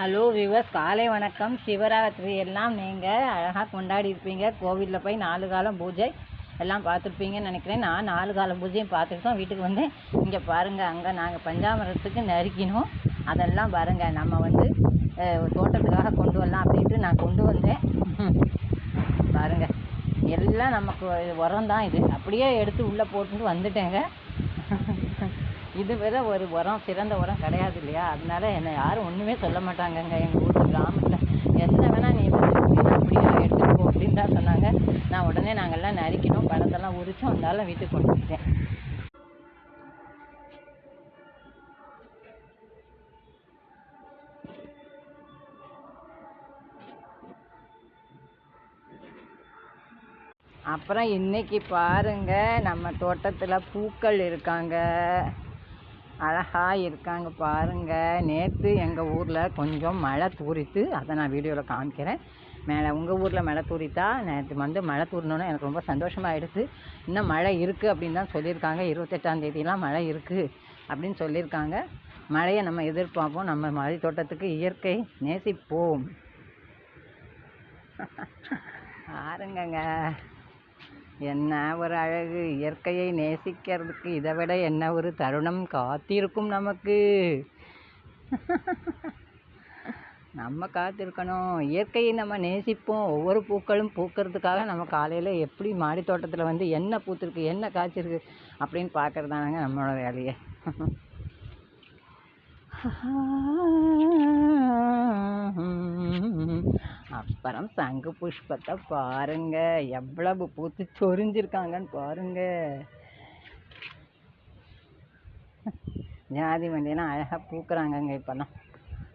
Hello viewers காலை வணக்கம். சிவராத்திரி எல்லாம் நீங்கள் அழகாக கொண்டாடி இருப்பீங்க. கோவிலில் போய் நாலு காலம் பூஜை எல்லாம் பார்த்துருப்பீங்கன்னு நினைக்கிறேன். நான் நாலு காலம் பூஜையும் பார்த்துருக்கோம் வீட்டுக்கு வந்தேன். இங்கே பாருங்கள் அங்கே நாங்கள் பஞ்சாமரத்துக்கு நறுக்கினோம். அதெல்லாம் பாருங்கள் நம்ம வந்து தோட்டத்துக்காக கொண்டு வரலாம் அப்படின்ட்டு நான் கொண்டு வந்தேன். பாருங்கள் எல்லாம் நமக்கு உரம் தான் இது. அப்படியே எடுத்து உள்ளே போட்டுட்டு வந்துட்டேங்க. இது ஒரு உரம் சிறந்த உரம் கிடையாது இல்லையா? அதனால என்னை யாரும் ஒன்றுமே சொல்ல மாட்டாங்கங்க. எங்கள் ஊர் கிராமத்தில். என்ன வேணால் நீ வந்து அப்படியே எடுத்துகிட்டு போ அப்படின்னு தான் சொன்னாங்க. நான் உடனே நாங்கள்லாம் நறுக்கினோம் பழத்தெல்லாம் உரிச்சோம். அதனால வீட்டுக்கு கொண்டு வந்துட்டேன். அப்புறம் இன்னைக்கு பாருங்க நம்ம தோட்டத்தில் பூக்கள் இருக்காங்க. அழகாக இருக்காங்க பாருங்க. நேற்று எங்கள் ஊரில் கொஞ்சம் மழை தூரித்து அதை நான் வீடியோவில் காமிக்கிறேன். மேலே உங்கள் ஊரில் மழை தூரித்தா நேற்று வந்து மழை தூரினோன்னே எனக்கு ரொம்ப சந்தோஷமாகிடுச்சு இன்னும் மழை இருக்குது அப்படின்னு தான் சொல்லியிருக்காங்க. இருபத்தெட்டாம் தேதியெலாம் மழை இருக்குது அப்படின்னு சொல்லியிருக்காங்க. மழையை நம்ம எதிர்பார்ப்போம். நம்ம மழை தோட்டத்துக்கு இயற்கை நேசிப்போம். பாருங்கங்க. என்ன ஒரு அழகு? இயற்கையை நேசிக்கிறதுக்கு இதை விட என்ன ஒரு தருணம் காத்திருக்கும் நமக்கு? நம்ம காத்திருக்கணும். இயற்கையை நம்ம நேசிப்போம். ஒவ்வொரு பூக்களும் பூக்கிறதுக்காக நம்ம காலையில் எப்படி மாடி தோட்டத்தில் வந்து என்ன பூத்திருக்கு என்ன காய்ச்சிருக்கு அப்படின்னு பார்க்குறதானங்க நம்மளோட வேலையை. அப்புறம் சங்கு புஷ்பத்தை பாருங்க. எவ்வளவு பூத்து சொரிஞ்சிருக்காங்கன்னு பாருங்க. ஜாதி மல்லியெல்லாம் அழகாக பூக்குறாங்கங்க இப்போல்லாம்.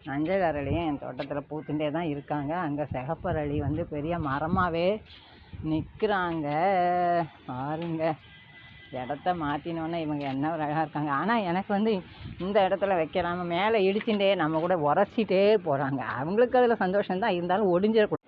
மஞ்சள் அரளியும் என் தோட்டத்தில் பூத்துட்டே தான் இருக்காங்க. அங்கே சிகப்பரளி வந்து பெரிய மரமாகவே நிற்கிறாங்க பாருங்க. இடத்த மாற்றினோன்னே இவங்க என்ன ஒரு அழகாக இருக்காங்க. ஆனால் எனக்கு வந்து இந்த இடத்துல வைக்கிறாம மேலே இடிச்சுட்டே நம்ம கூட உரசிட்டே போகிறாங்க அவங்களுக்கு அதில் சந்தோஷம் தான் இருந்தாலும் ஒடிஞ்சிடக்கூடாது.